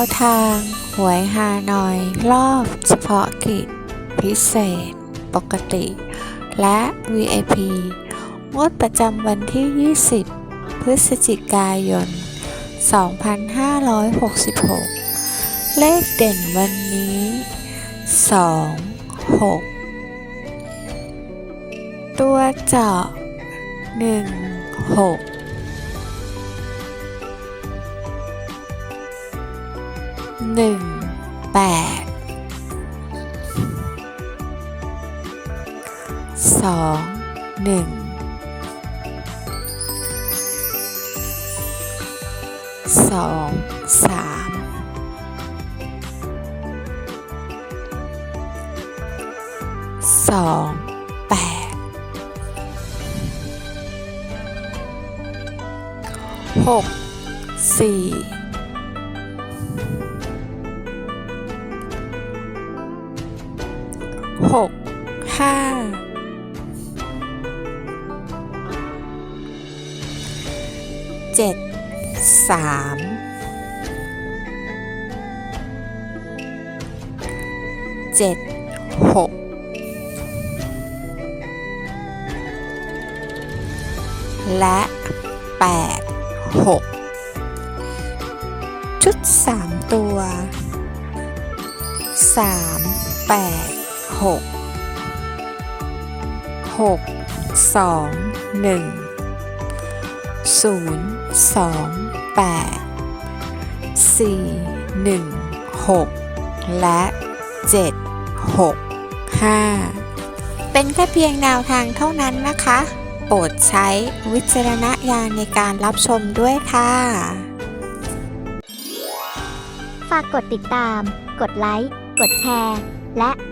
วทางหวยฮานอย รอบเฉพาะกิจ พิเศษ ปกติ และ VIP งวดประจำวันที่ 20 พฤศจิกายน 2566 เลขเด่นวันนี้ 2 6 ตัวเจาะ 1 6 หนึ่งแปดสองหนึ่งสองสามสองแปดหกสี่ หกห้าเจ็ดสามเจ็ดหกและแปดหกชุดสามตัวสามแปด หกหกสองหนึ่งศูนย์สองแปดสี่หนึ่งหกและเจ็ดหกห้าเป็นแค่เพียงแนวทางเท่านั้นนะคะ โปรดใช้วิจารณญาณในการรับชมด้วยค่ะ ฝากกดติดตาม กดไลค์ กดแชร์ และ